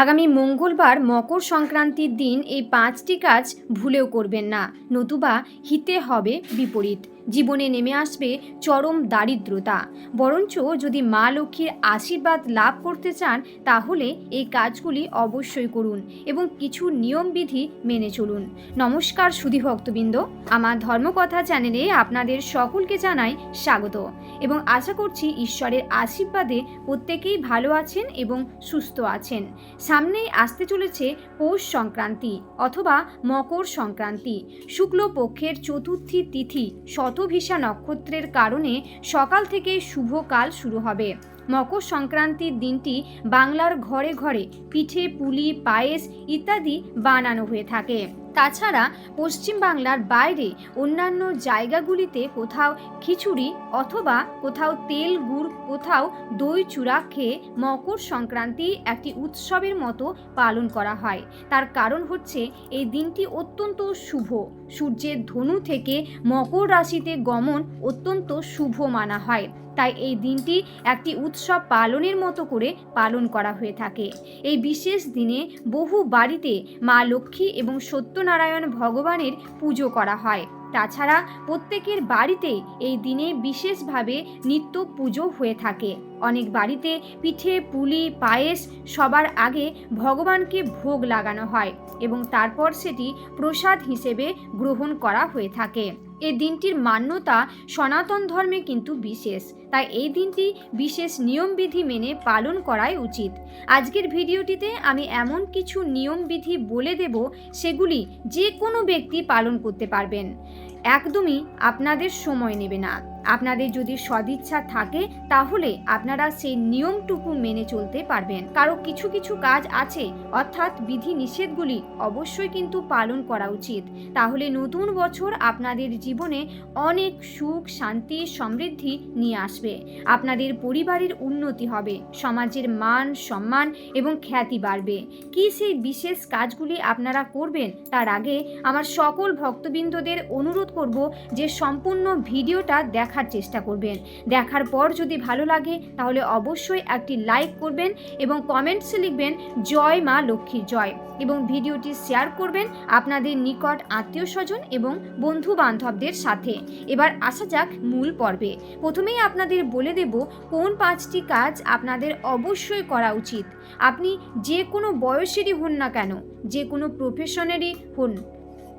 আগামী মঙ্গলবার মকর সংক্রান্তির দিন এই পাঁচটি কাজ ভুলেও করবেন না। নতুবা হিতে হবে বিপরীত। জীবনে নেমে আসবে চরম দারিদ্রতা। বরঞ্চ যদি মা লক্ষ্মীর আশীর্বাদ লাভ করতে চান, তাহলে এই কাজগুলি অবশ্যই করুন এবং কিছু নিয়মবিধি মেনে চলুন। নমস্কার, সুধী ভক্তবৃন্দ। আমার ধর্মকথা চ্যানেলে আপনাদের সকলকে জানাই স্বাগত এবং আশা করছি ঈশ্বরের আশীর্বাদে প্রত্যেকেই ভালো আছেন এবং সুস্থ আছেন। সামনেই আসতে চলেছে পৌষ সংক্রান্তি অথবা মকর সংক্রান্তি। শুক্লপক্ষের চতুর্থী তিথি শতভিসা নক্ষত্রের কারণে সকাল থেকে শুভ কাল শুরু হবে। মকর সংক্রান্তির দিনটি বাংলার ঘরে ঘরে পিঠে, পুলি, পায়েস ইত্যাদি বানানো হয়ে থাকে। তাছাড়া পশ্চিম বাংলার বাইরে অন্যান্য জায়গাগুলিতে কোথাও খিচুড়ি অথবা কোথাও তেল, গুড়, কোথাও দই, চূড়া খেয়ে মকর সংক্রান্তি একটি উৎসবের মতো পালন করা হয়। তার কারণ হচ্ছে এই দিনটি অত্যন্ত শুভ। সূর্যের ধনু থেকে মকর রাশিতে গমন অত্যন্ত শুভ মানা হয়। তাই এই দিনটি একটি উৎসব পালনের মতো করে পালন করা হয়ে থাকে। এই বিশেষ দিনে বহু বাড়িতে মা লক্ষ্মী এবং সত্যনারায়ণ ভগবানের পুজো করা হয়। তাছাড়া প্রত্যেকের বাড়িতে এই দিনে বিশেষভাবে নিত্য পুজো হয়ে থাকে। অনেক বাড়িতে পিঠে, পুলি, পায়েস সবার আগে ভগবানকে ভোগ লাগানো হয় এবং তারপর সেটি প্রসাদ হিসেবে গ্রহণ করা হয়ে থাকে। এই দিনটির মান্যতা সনাতন ধর্মে কিন্তু বিশেষ। তাই এই দিনটি বিশেষ নিয়মবিধি মেনে পালন করাই উচিত। আজকের ভিডিওটিতে আমি এমন কিছু নিয়মবিধি বলে দেব, সেগুলি যে কোনো ব্যক্তি পালন করতে পারবেন। একদমই আপনাদের সময় নেবে না। আপনাদের যদি সদিচ্ছা থাকে, তাহলে আপনারা সেই নিয়মটুকু মেনে চলতে পারবেন। কারও কিছু কিছু কাজ আছে, অর্থাৎ বিধি নিষেধগুলি অবশ্যই কিন্তু পালন করা উচিত। তাহলে নতুন বছর আপনাদের জীবনে অনেক সুখ, শান্তি, সমৃদ্ধি নিয়ে আসবে। আপনাদের পরিবারের উন্নতি হবে, সমাজের মান, সম্মান এবং খ্যাতি বাড়বে। কি সেই বিশেষ কাজগুলি আপনারা করবেন? তার আগে আমার সকল ভক্তবৃন্দদের অনুরোধ করব যে সম্পূর্ণ ভিডিওটা দেখার চেষ্টা করবেন। দেখার পর যদি ভালো লাগে, তাহলে অবশ্যই একটি লাইক করবেন এবং কমেন্টসে লিখবেন, জয় মা লক্ষ্মীর জয় এবং ভিডিওটি শেয়ার করবেন আপনাদের নিকট আত্মীয় স্বজন এবং বন্ধু বান্ধবদের সাথে। এবার আসা যাক মূল পর্বে। প্রথমেই আপনাদের বলে দেব কোন পাঁচটি কাজ আপনাদের অবশ্যই করা উচিত। আপনি যে কোনো বয়সেরই হন না কেন, যে কোনো প্রফেশনেরই হন।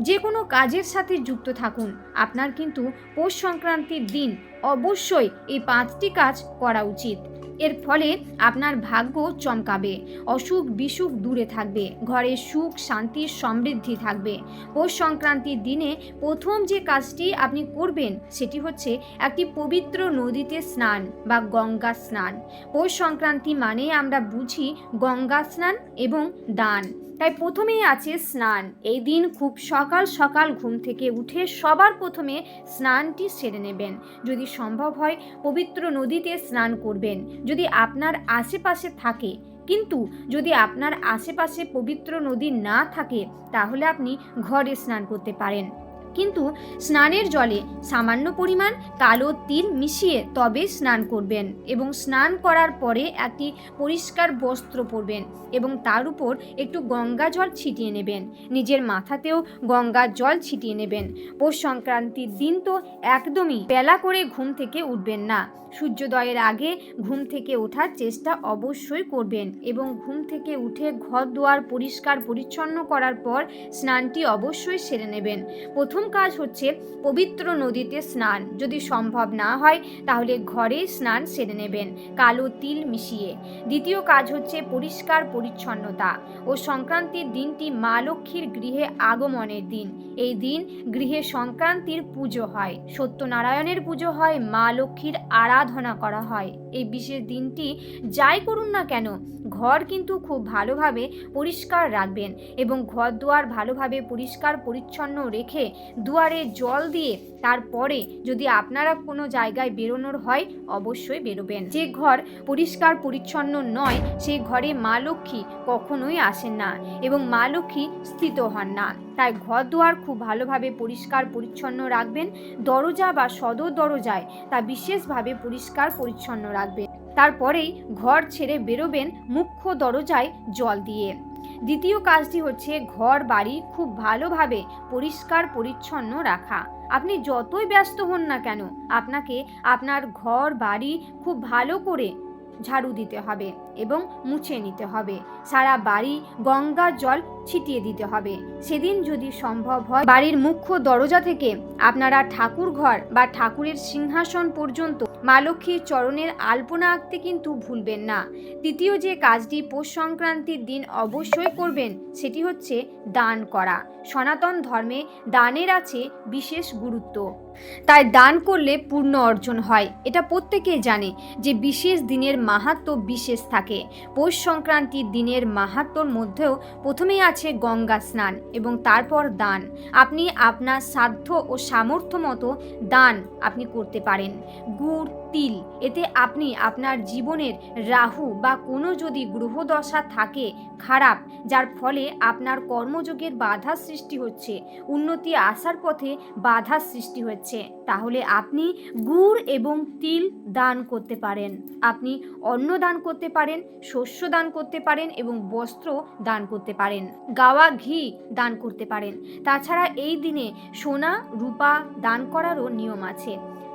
যে কোনো কাজের সাথে যুক্ত থাকুন। আপনার কিন্তু পৌষ সংক্রান্তির দিন অবশ্যই এই পাঁচটি কাজ করা উচিত। এর ফলে আপনার ভাগ্য চমকাবে, অসুখ বিসুখ দূরে থাকবে, ঘরে সুখ, শান্তি, সমৃদ্ধি থাকবে। পৌষ সংক্রান্তির দিনে প্রথম যে কাজটি আপনি করবেন সেটি হচ্ছে একটি পবিত্র নদীতে স্নান বা গঙ্গা স্নান। পৌষ সংক্রান্তি মানে আমরা বুঝি গঙ্গা স্নান এবং দান। তাই প্রথমেই আছে স্নান। এই দিন খুব সকাল সকাল ঘুম থেকে উঠে সবার প্রথমে স্নানটি সেরে নেবেন। যদি সম্ভব হয়, পবিত্র নদীতে স্নান করবেন। যদি আপনার আশেপাশে থাকে, কিন্তু যদি আপনার আশেপাশে পবিত্র নদী না থাকে, তাহলে আপনি ঘরে স্নান করতে পারেন। কিন্তু স্নানের জলে সামান্য পরিমাণ কালো তিল মিশিয়ে তবে স্নান করবেন এবং স্নান করার পরে একটি পরিষ্কার বস্ত্র পরবেন এবং তার উপর একটু গঙ্গা জল ছিটিয়ে নেবেন। নিজের মাথাতেও গঙ্গার জল ছিটিয়ে নেবেন। পৌষ সংক্রান্তির দিন তো একদমই বেলা করে ঘুম থেকে উঠবেন না। সূর্যোদয়ের আগে ঘুম থেকে ওঠার চেষ্টা অবশ্যই করবেন এবং ঘুম থেকে উঠে ঘর দুয়ার পরিষ্কার পরিচ্ছন্ন করার পর স্নানটি অবশ্যই সেরে নেবেন। প্রথম কাজ হচ্ছে পবিত্র নদীতে স্নান। যদি সম্ভব না হয়, তাহলে ঘরে স্নান সেরে নেবেন, কালো তিল মিশিয়ে। দ্বিতীয় কাজ হচ্ছে পরিষ্কার পরিচ্ছন্নতা। ও সংক্রান্তির দিনটি মা লক্ষ্মীর গৃহে আগমনের দিন। এই দিন গৃহে সংক্রান্তির পুজো হয়। সত্যনারায়ণের পুজো হয়, মা লক্ষ্মীর আরাধনা করা হয়। এই বিশেষ দিনটি যাই করুন না কেন ঘর কিন্তু খুব ভালোভাবে পরিষ্কার রাখবেন এবং ঘর দুয়ার ভালোভাবে পরিষ্কার, পরিচ্ছন্ন রেখে দুয়ারে জল দিয়ে তারপরে যদি আপনারা কোনো জায়গায় বেরোনোর হয়, অবশ্যই বেরোবেন। যে ঘর পরিষ্কার, পরিচ্ছন্ন নয় সেই ঘরে মা লক্ষ্মী কখনোই আসেন না এবং মা লক্ষ্মী স্থিত হন না। তাই ঘর দুয়ার খুব ভালোভাবে পরিষ্কার, পরিচ্ছন্ন রাখবেন। দরজা বা সদর দরজায় তা বিশেষভাবে পরিষ্কার, পরিচ্ছন্ন রাখবেন। তারপরেই ঘর ছেড়ে বেরোবেন মুখ্য দরজায় জল দিয়ে। দ্বিতীয় কাজটি হচ্ছে ঘর বাড়ি খুব ভালোভাবে পরিষ্কার পরিচ্ছন্ন রাখা। আপনি যতই ব্যস্ত হন না কেন, আপনাকে আপনার ঘর বাড়ি খুব ভালো করে ঝাড়ু দিতে হবে। এবং মুছে নিতে হবে। সারা বাড়ি গঙ্গা জল ছিটিয়ে দিতে হবে। সেদিন যদি সম্ভব হয়, বাড়ির মুখ্য দরজা থেকে আপনারা ঠাকুর ঘর বা ঠাকুরের সিংহাসন পর্যন্ত মা লক্ষ্মীর চরণের আলপনা আঁকতে কিন্তু ভুলবেন না। তৃতীয় যে কাজটি পৌষ সংক্রান্তির দিন অবশ্যই করবেন, সেটি হচ্ছে দান করা। সনাতন ধর্মে দানের আছে বিশেষ গুরুত্ব। তাই দান করলে পূর্ণ অর্জন হয়। এটা প্রত্যেকেই জানে যে বিশেষ দিনের মাহাত্ম বিশেষ থাকে। পৌষ সংক্রান্তির দিনের মাহাত্মর মধ্যেও প্রথমেই আছে গঙ্গা স্নান এবং তারপর দান। আপনি আপনার সাধ্য ও সামর্থ্য মতো দান আপনি করতে পারেন। গুড় তিল এতে আপনি আপনার জীবনের রাহু বা কোনো যদি গ্রহদশা থাকে খারাপ, যার ফলে আপনার কর্মযোগের বাধা সৃষ্টি হচ্ছে, উন্নতি আসার পথে বাধা সৃষ্টি হচ্ছে, তাহলে আপনি গুড় এবং তিল দান করতে পারেন। আপনি অন্ন দান করতে পারেন, শস্য দান করতে পারেন এবং বস্ত্র দান করতে পারেন। গাওয়া ঘি দান করতে পারেন। তাছাড়া এই দিনে সোনা, রূপা দান করারও নিয়ম আছে।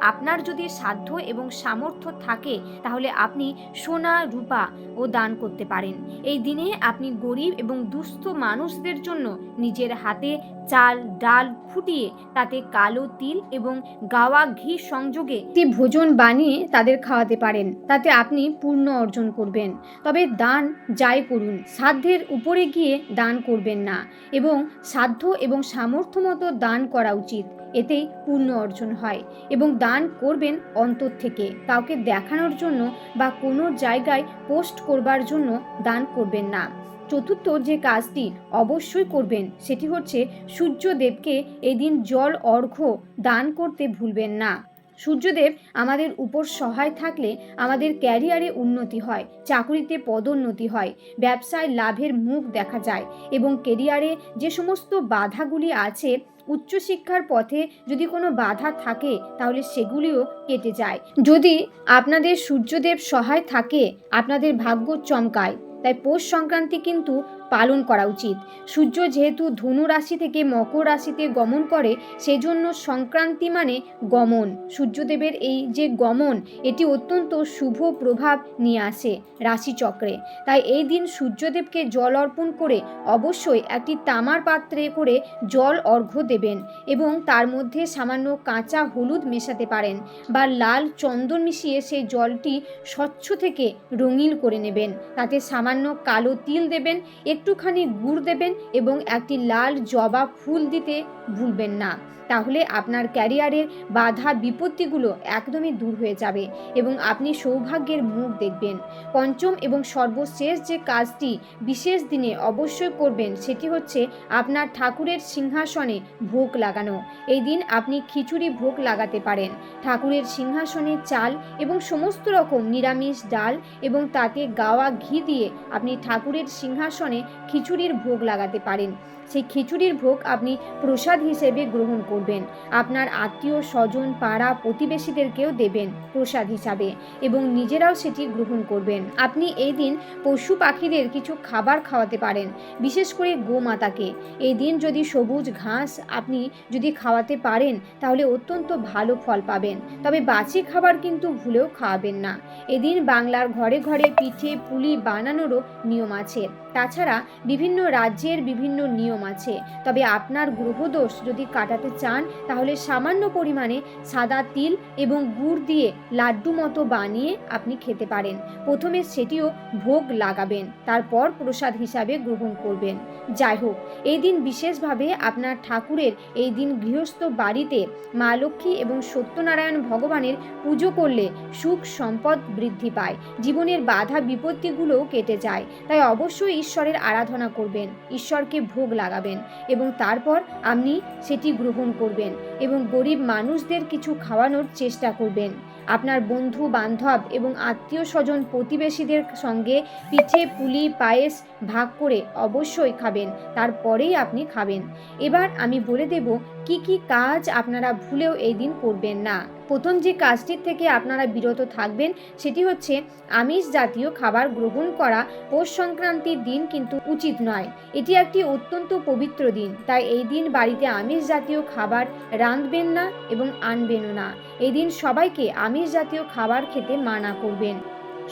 আপনার যদি সাধ্য এবং সামর্থ্য থাকে, তাহলে আপনি সোনা, রূপা ও দান করতে পারেন। এই দিনে আপনি গরিব এবং দুস্থ মানুষদের জন্য নিজের হাতে চাল, ডাল ফুটিয়ে তাতে কালো তিল এবং গাওয়া ঘি সংযোগে একটি ভোজন বানিয়ে তাদের খাওয়াতে পারেন। তাতে আপনি পূর্ণ অর্জন করবেন। তবে দান যাই করুন, সাধ্যের উপরে গিয়ে দান করবেন না এবং সাধ্য এবং সামর্থ্য মতো দান করা উচিত। এতেই পূর্ণ অর্জন হয় এবং দান করবেন অন্তর থেকে। কাউকে দেখানোর জন্য বা কোনো জায়গায় পোস্ট করবার জন্য দান করবেন না। চতুর্থ যে কাজটি অবশ্যই করবেন, সেটি হচ্ছে সূর্যদেবকে এদিন জল অর্ঘ্য দান করতে ভুলবেন না। সূর্যদেব আমাদের উপর সহায় থাকলে আমাদের ক্যারিয়ারে উন্নতি হয়, চাকুরিতে পদোন্নতি হয়, ব্যবসায় লাভের মুখ দেখা যায় এবং কেরিয়ারে যে সমস্ত বাধাগুলি আছে উচ্চশিক্ষার পথে যদি কোনো বাধা থাকে, তাহলে সেগুলিও কেটে যায়। যদি আপনাদের সূর্যদেব সহায় থাকে, আপনাদের ভাগ্য চমকায়। তাই পৌষ সংক্রান্তি কিন্তু পালন করা উচিত। সূর্য যেহেতু ধনু রাশি থেকে মকর রাশিতে গমন করে, সেজন্য সংক্রান্তি মানে গমন। সূর্যদেবের এই যে গমন, এটি অত্যন্ত শুভ প্রভাব নিয়ে আসে রাশিচক্রে। তাই এই দিন সূর্যদেবকে জল অর্পণ করে অবশ্যই একটি তামার পাত্রে করে জল অর্ঘ্য দেবেন এবং তার মধ্যে সামান্য কাঁচা হলুদ মেশাতে পারেন বা লাল চন্দন মিশিয়ে সেই জলটি স্বচ্ছ থেকে রঙিন করে নেবেন। তাতে সামান্য কালো তিল দেবেন একটুখানি গুড় দেবেন এবং একটি লাল জবা ফুল দিতে ভুলবেন না। তাহলে আপনার ক্যারিয়ারের বাধা বিপত্তিগুলো একদমই দূর হয়ে যাবে এবং আপনি সৌভাগ্যের মুখ দেখবেন। পঞ্চম এবং সর্বশেষ যে কাজটি বিশেষ দিনে অবশ্যই করবেন সেটি হচ্ছে আপনার ঠাকুরের সিংহাসনে ভোগ লাগানো। এই দিন আপনি খিচুড়ি ভোগ লাগাতে পারেন। ঠাকুরের সিংহাসনে চাল এবং সমস্ত রকম নিরামিষ ডাল এবং তাতে গাওয়া ঘি দিয়ে আপনি ঠাকুরের সিংহাসনে খিচুড়ির ভোগ লাগাতে পারেন। সেই খিচুড়ির ভোগ আপনি প্রসাদ হিসেবে গ্রহণ করবেন। আপনার আত্মীয়, স্বজন, পাড়া, প্রতিবেশীদেরকেও দেবেন প্রসাদ হিসাবে এবং নিজেরাও সেটি গ্রহণ করবেন। আপনি এই দিন পশু পাখিদের কিছু খাবার খাওয়াতে পারেন, বিশেষ করে গোমাতাকে। এই দিন যদি সবুজ ঘাস আপনি যদি খাওয়াতে পারেন, তাহলে অত্যন্ত ভালো ফল পাবেন। তবে বাসি খাবার কিন্তু ভুলেও খাওয়াবেন না। এদিন বাংলার ঘরে ঘরে পিঠে, পুলি বানানোরও নিয়ম আছে। তাছাড়া বিভিন্ন রাজ্যের বিভিন্ন নিয়ম আছে। তবে আপনার গ্রহদোষ যদি কাটাতে চান, তাহলে সামান্য পরিমাণে সাদা তিল এবং গুড় দিয়ে লাড্ডু মতো বানিয়ে আপনি খেতে পারেন। প্রথমে সেটিও ভোগ লাগাবেন, তারপর প্রসাদ হিসাবে গ্রহণ করবেন। যাই হোক, এই দিন বিশেষভাবে আপনার ঠাকুরের এই দিন গৃহস্থ বাড়িতে মা লক্ষ্মী এবং সত্যনারায়ণ ভগবানের পুজো করলে সুখ সম্পদ বৃদ্ধি পায়। জীবনের বাধা বিপত্তিগুলোও কেটে যায়। তাই অবশ্যই ঈশ্বরের আরাধনা করবেন, ঈশ্বরকে ভোগ লাগাবেন এবং তারপর আপনি সেটি গ্রহণ করবেন এবং গরিব মানুষদের কিছু খাওয়ানোর চেষ্টা করবেন। আপনার বন্ধু, বান্ধব এবং আত্মীয় স্বজন প্রতিবেশীদের সঙ্গে পিঠে, পুলি, পায়েস ভাগ করে অবশ্যই খাবেন, তারপরেই আপনি খাবেন। এবার আমি বলে দেব কি কি কাজ আপনারা ভুলেও এই দিন করবেন না। প্রথম যে কাজটির থেকে আপনারা বিরত থাকবেন, সেটি হচ্ছে আমিষ জাতীয় খাবার গ্রহণ করা পৌষ সংক্রান্তির দিন কিন্তু উচিত নয়। এটি একটি অত্যন্ত পবিত্র দিন, তাই এই দিন বাড়িতে আমিষ জাতীয় খাবার রাঁধবেন না এবং আনবেনও না। এই দিন সবাইকে আমিষ জাতীয় খাবার খেতে মানা করবেন।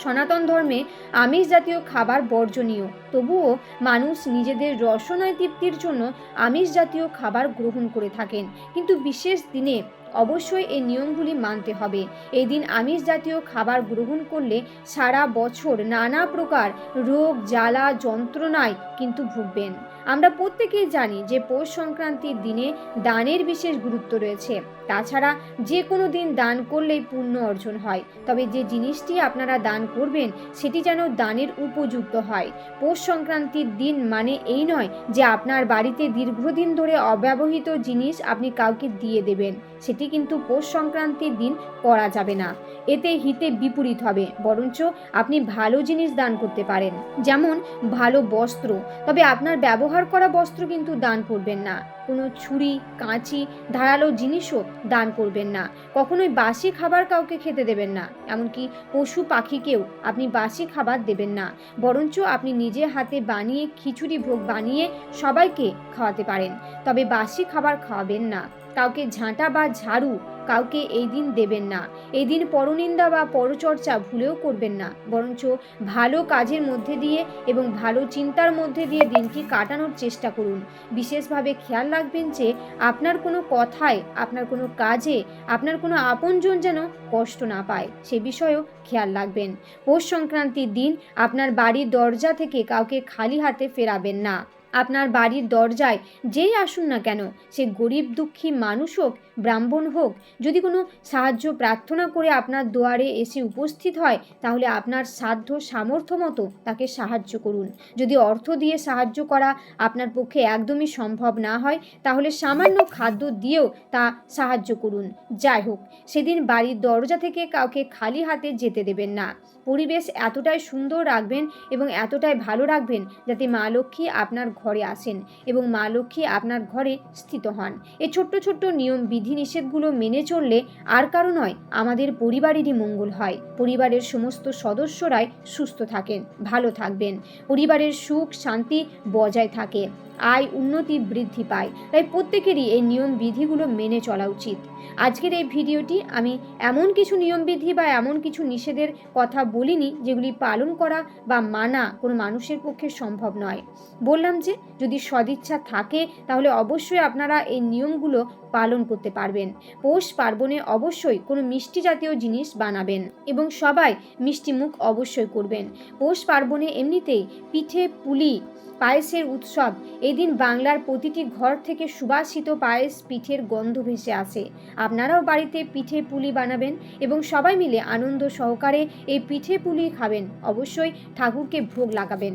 সনাতন ধর্মে আমিষ জাতীয় খাবার বর্জনীয়। তবুও মানুষ নিজেদের রসনায় তৃপ্তির জন্য আমিষ জাতীয় খাবার গ্রহণ করে থাকেন। কিন্তু বিশেষ দিনে অবশ্যই এই নিয়মগুলি মানতে হবে। এই দিন আমিষ জাতীয় খাবার গ্রহণ করলে সারা বছর নানা প্রকার রোগ, জ্বালা, যন্ত্রণায় কিন্তু ভুগবেন। আমরা প্রত্যেকেই জানি যে পৌষ সংক্রান্তির দিনে দানের বিশেষ গুরুত্ব রয়েছে। তাছাড়া যে কোনো দিন দান করলেই পুণ্য অর্জন হয়। তবে যে জিনিসটি আপনারা দান করবেন, সেটি যেন দানের উপযুক্ত হয়। পৌষ সংক্রান্তির দিন মানে এই নয় যে আপনার বাড়িতে দীর্ঘদিন ধরে অব্যবহৃত জিনিস আপনি কাউকে দিয়ে দেবেন। সেটি কিন্তু পৌষ সংক্রান্তির দিন করা যাবে না। এতে হিতে বিপরীত হবে, বরঞ্চ আপনি ভালো জিনিস দান করতে পারেন। যেমন ভালো বস্ত্র। তবে আপনার ব্যবহার করা বস্ত্র কিন্তু দান করবেন না। কোনো ছুরি, কাঁচি, ধারালো জিনিসও দান করবেন না। কখনোই বাসি খাবার কাউকে খেতে দেবেন না। এমনকি পশু পাখিকেও আপনি বাসি খাবার দেবেন না। বরঞ্চ আপনি নিজে হাতে বানিয়ে, খিচুড়ি ভোগ বানিয়ে সবাইকে খাওয়াতে পারেন। তবে বাসি খাবার খাওয়াবেন না। কাউকে ঝাঁটা বা ঝাড়ু কাউকে এই দিন দেবেন না। এই দিন পরনিন্দা বা পরচর্চা ভুলেও করবেন না। বরঞ্চ ভালো কাজের মধ্যে দিয়ে এবং ভালো চিন্তার মধ্যে দিয়ে দিনটি কাটানোর চেষ্টা করুন। বিশেষভাবে খেয়াল রাখবেন যে আপনার কোনো কথায়, আপনার কোনো কাজে, আপনার কোনো আপনজন যেন কষ্ট না পায়। সে বিষয়েও খেয়াল রাখবেন। পৌষ সংক্রান্তির দিন আপনার বাড়ির দরজা থেকে কাউকে খালি হাতে ফেরাবেন না। আপনার বাড়ির দরজায় যেই আসুন না কেন, সে গরিব দুঃখী মানুষ হোক, ব্রাহ্মণ হোক, যদি কোনো সাহায্য প্রার্থনা করে আপনার দুয়ারে এসে উপস্থিত হয়, তাহলে আপনার সাধ্য সামর্থ্য মতো তাকে সাহায্য করুন। যদি অর্থ দিয়ে সাহায্য করা আপনার পক্ষে একদমই সম্ভব না হয়, তাহলে সামান্য খাদ্য দিয়েও তা সাহায্য করুন। যাই হোক, সেদিন বাড়ির দরজা থেকে কাউকে খালি হাতে যেতে দেবেন না। পরিবেশ এতটাই সুন্দর রাখবেন এবং এতটাই ভালো রাখবেন, যাতে মা লক্ষ্মী আপনার ঘরে আসেন এবং মা লক্ষ্মী আপনার ঘরে স্থিত হন। এই ছোট্ট ছোট্ট নিয়ম, বিধিনিষেধগুলো মেনে চললে আর কারও নয়, আমাদের পরিবারেরই মঙ্গল হয়। পরিবারের সমস্ত সদস্যরাই সুস্থ থাকেন, ভালো থাকবেন। পরিবারের সুখ শান্তি বজায় থাকে। আয় উন্নতি বৃদ্ধি পায়। তাই প্রত্যেকেরই এই নিয়ম বিধিগুলো মেনে চলা উচিত। আজকের এই ভিডিওটি আমি এমন কিছু নিয়মবিধি বা এমন কিছু নিষেধের কথা বলিনি যেগুলি পালন করা বা মানা কোনো মানুষের পক্ষে সম্ভব নয়। বললাম যে, যদি সদিচ্ছা থাকে, তাহলে অবশ্যই আপনারা এই নিয়মগুলো পালন করতে পারবেন। পৌষ পার্বণে অবশ্যই কোনো মিষ্টি জাতীয় জিনিস বানাবেন এবং সবাই মিষ্টি মুখ অবশ্যই করবেন। পৌষ পার্বণে এমনিতেই পিঠে পুলি পায়েসের উৎসব। এদিন বাংলার প্রতিটি ঘর থেকে সুবাসিত পায়েস পিঠের গন্ধ ভেসে আসে। আপনারাও বাড়িতে পিঠে পুলি বানাবেন এবং সবাই মিলে আনন্দ সহকারে এই পিঠে পুলি খাবেন। অবশ্যই ঠাকুরকে ভোগ লাগাবেন।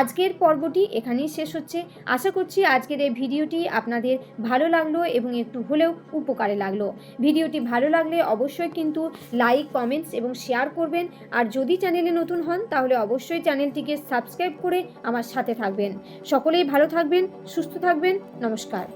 আজকের পর্বটি এখানেই শেষ হচ্ছে। আশা করছি আজকের এই ভিডিওটি আপনাদের ভালো লাগল এবং একটু হলেও উপকারে লাগল। ভিডিওটি ভালো লাগলে অবশ্যই কিন্তু লাইক, কমেন্টস এবং শেয়ার করবেন। আর যদি চ্যানেলে নতুন হন, তাহলে অবশ্যই চ্যানেলটিকে সাবস্ক্রাইব করে আমার সাথে থাকবেন। সকলেই ভালো থাকবেন, সুস্থ থাকবেন। নমস্কার।